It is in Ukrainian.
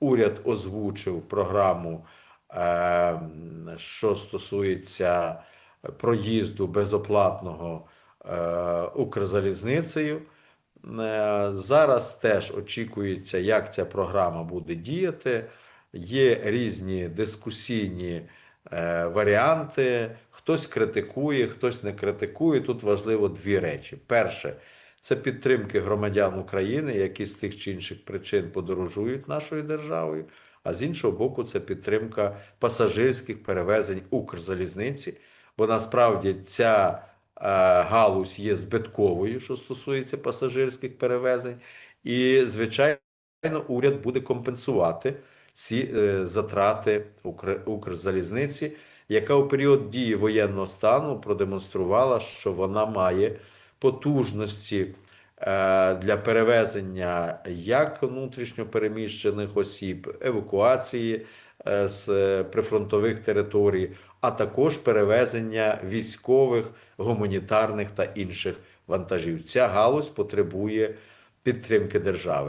уряд озвучив програму, е, що стосується проїзду безоплатного е, Укрзалізницею. Е, Зараз теж очікується, як ця програма буде діяти. Є різні дискусійні е, варіанти. Хтось критикує, хтось не критикує. Тут важливо дві речі. Перше, це підтримки громадян України, які з тих чи інших причин подорожують нашою державою. А з іншого боку, це підтримка пасажирських перевезень Укрзалізниці, бо насправді ця е, галузь є збитковою, що стосується пасажирських перевезень, і звичайно, уряд буде компенсувати ці е, затрати Укр- Укрзалізниці, яка у період дії воєнного стану продемонструвала, що вона має потужності е, для перевезення як внутрішньопереміщених осіб, евакуації е, з прифронтових територій, а також перевезення військових, гуманітарних та інших вантажів. Ця галузь потребує підтримки держави.